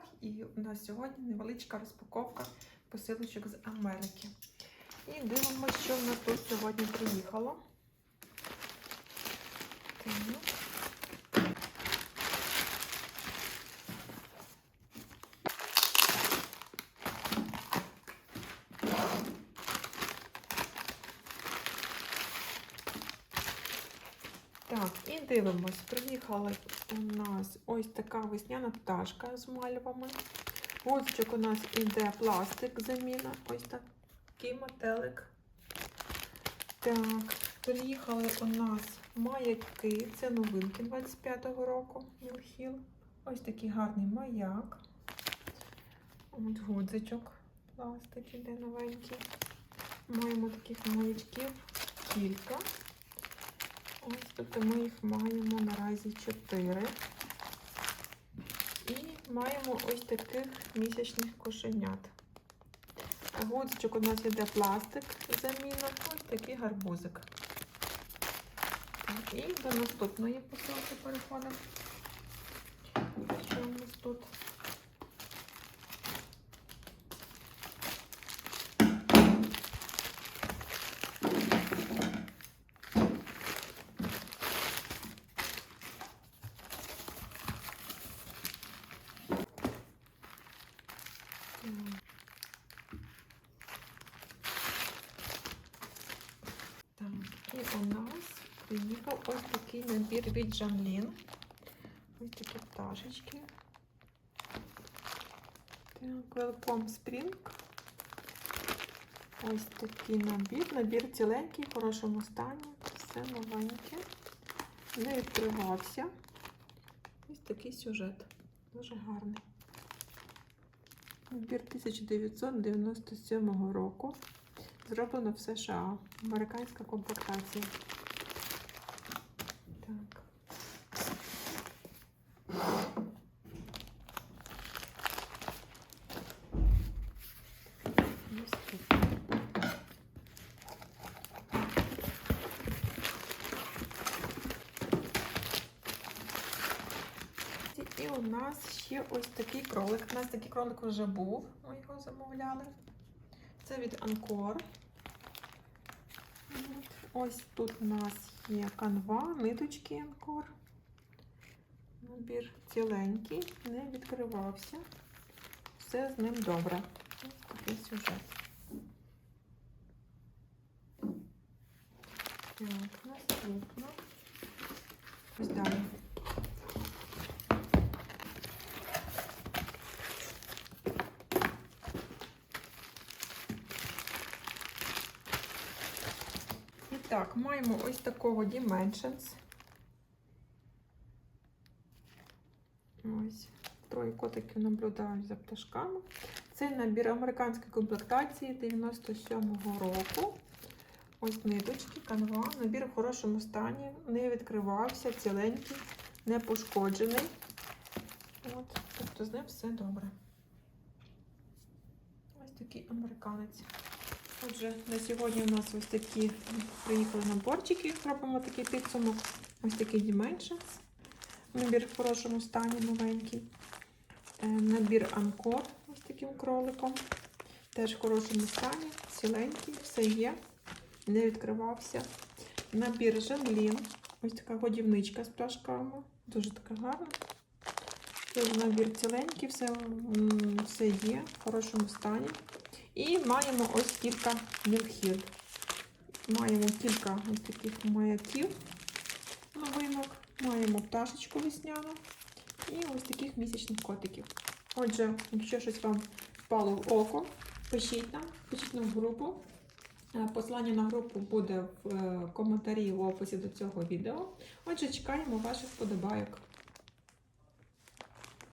каналах і у нас сьогодні невеличка розпаковка посилочок з Америки. І дивимося, що в нас тут сьогодні приїхало. Так. Так, і дивимось. Приїхала у нас ось така весняна пташка з мальвами. Гудзичок у нас іде пластик заміна. Ось такий метелик. Так, приїхали у нас маяки. Це новинки 25-го року. Мілхіл. Ось такий гарний маяк. От гудзичок. Пластик іде новенький. Маємо таких маячків кілька. Ось тобто ми їх маємо наразі 4. І маємо ось таких місячних кошенят. Гудзичок у нас іде пластик заміна, ось такий гарбузик. І до наступної посилки переходимо. Що у нас тут? Так, і у приїхав ось такий набір від Жанлін. Ось такі пташечки. Так, Welcome Spring. Ось такий набір. Набір ціленький, в хорошому стані. Все новеньке. Не відкривався. Ось такий сюжет. Дуже гарний. Набір 1997 року. Зроблено в США. Американська комплектація. Так. І у нас ще ось такий кролик. У нас такий кролик вже був. Ми його замовляли. Це від Анкор. Ось тут у нас є канва, ниточки Анкор. Набір ціленький, не відкривався. Все з ним добре. Ось такий сюжет. Так, наступно. Ось далі. І так, маємо ось такого Dimensions. Ось, троє котиків наблюдають за пташками. Це набір американської комплектації 97-го року. Ось ниточки, канва. Набір в хорошому стані, не відкривався, ціленький, не пошкоджений. От, тобто з ним все добре. Ось такий американець. Отже, на сьогодні у нас ось такі приїхали наборчики. Робимо такий підсумок. Ось такий Dimensions. Набір в хорошому стані новенький. Е, Набір Анкор ось таким кроликом. Теж в хорошому стані, ціленький, все є, не відкривався. Набір Жанлін. Ось така годівничка з пташками. Дуже така гарна. Теж набір ціленький, все, все є в хорошому стані. І маємо ось кілька мілхір. Маємо кілька ось таких маяків новинок. Маємо пташечку весняну і ось таких місячних котиків. Отже, якщо щось вам впало в око, пишіть нам, пишіть нам в групу. Е, Посилання на групу буде в е, коментарі в описі до цього відео. Отже, чекаємо ваших вподобайок.